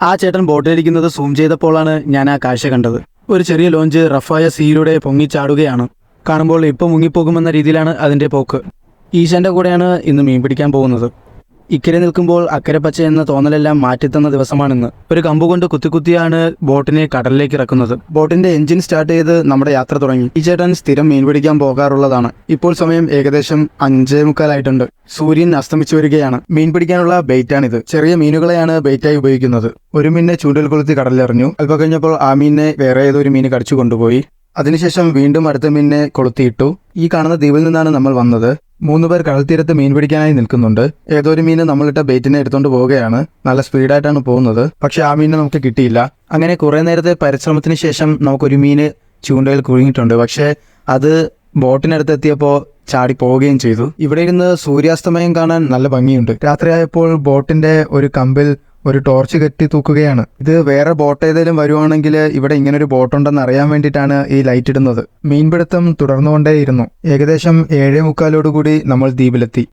ആ ചേട്ടൻ ബോട്ടിലിരിക്കുന്നത് സൂം ചെയ്തപ്പോഴാണ് ഞാൻ ആ കാഴ്ച കണ്ടത്. ഒരു ചെറിയ ലോഞ്ച് റഫായ സീയിലൂടെ പൊങ്ങിച്ചാടുകയാണ് കാണുമ്പോൾ ഇപ്പം മുങ്ങിപ്പോകുമെന്ന രീതിയിലാണ് അതിന്റെ പോക്ക്. ഈശാന്റെ കൂടെയാണ് ഇന്ന് മീൻ പിടിക്കാൻ പോകുന്നത്. ഇക്കരെ നിൽക്കുമ്പോൾ അക്കരെ പച്ച എന്ന തോന്നലെല്ലാം മാറ്റിത്തന്ന ദിവസമാണിന്ന്. ഒരു കമ്പ് കൊണ്ട് കുത്തിക്കുത്തിയാണ് ബോട്ടിനെ കടലിലേക്ക് ഇറക്കുന്നത്. ബോട്ടിന്റെ എഞ്ചിൻ സ്റ്റാർട്ട് ചെയ്ത് നമ്മുടെ യാത്ര തുടങ്ങി. ഈ ചേട്ടൻ സ്ഥിരം മീൻ പിടിക്കാൻ പോകാറുള്ളതാണ്. ഇപ്പോൾ സമയം ഏകദേശം അഞ്ചേ മുക്കാലായിട്ടുണ്ട്. സൂര്യൻ അസ്തമിച്ചു വരികയാണ്. മീൻ പിടിക്കാനുള്ള ബെയ്റ്റാണിത്. ചെറിയ മീനുകളെയാണ് ബെയ്റ്റായി ഉപയോഗിക്കുന്നത്. ഒരു മീനിനെ ചൂണ്ടൽ കൊളുത്തി കടലിലെറിഞ്ഞു. അല്പം കഴിഞ്ഞപ്പോൾ ആ മീനിനെ വേറെ ഏതോ ഒരു മീൻ കടിച്ചു കൊണ്ടുപോയി. അതിനുശേഷം വീണ്ടും അടുത്ത മീനിനെ കൊളുത്തിയിട്ടു. ഈ കാണുന്ന ദ്വീപിൽ നിന്നാണ് നമ്മൾ വന്നത്. മൂന്ന് പേർ കടൽത്തീരത്ത് മീൻ പിടിക്കാനായി നിൽക്കുന്നുണ്ട്. ഏതോ ഒരു മീന് നമ്മളിട്ട ബേറ്റിനെ എടുത്തുകൊണ്ട് പോവുകയാണ്. നല്ല സ്പീഡായിട്ടാണ് പോകുന്നത്. പക്ഷെ ആ മീനിനെ നമുക്ക് കിട്ടിയില്ല. അങ്ങനെ കുറെ നേരത്തെ പരിശ്രമത്തിന് ശേഷം നമുക്കൊരു മീന് ചൂണ്ടയിൽ കുഴുങ്ങിയിട്ടുണ്ട് പക്ഷേ അത് ബോട്ടിനടുത്ത് എത്തിയപ്പോൾ ചാടി പോവുകയും ചെയ്തു. ഇവിടെ ഇരുന്ന് സൂര്യാസ്തമയം കാണാൻ നല്ല ഭംഗിയുണ്ട്. രാത്രിയായപ്പോൾ ബോട്ടിന്റെ ഒരു കമ്പിൽ ഒരു ടോർച്ച് കെട്ടി തൂക്കുകയാണ്. ഇത് വേറെ ബോട്ട് ഏതെങ്കിലും വരുവാണെങ്കിൽ ഇവിടെ ഇങ്ങനെ ഒരു ബോട്ട് ഉണ്ടെന്ന് അറിയാൻ വേണ്ടിയിട്ടാണ് ഈ ലൈറ്റ് ഇടുന്നത്. മീൻപിടുത്തം തുടർന്നുകൊണ്ടേയിരുന്നു. ഏകദേശം ഏഴേ മുക്കാലോടുകൂടി നമ്മൾ ദ്വീപിലെത്തി.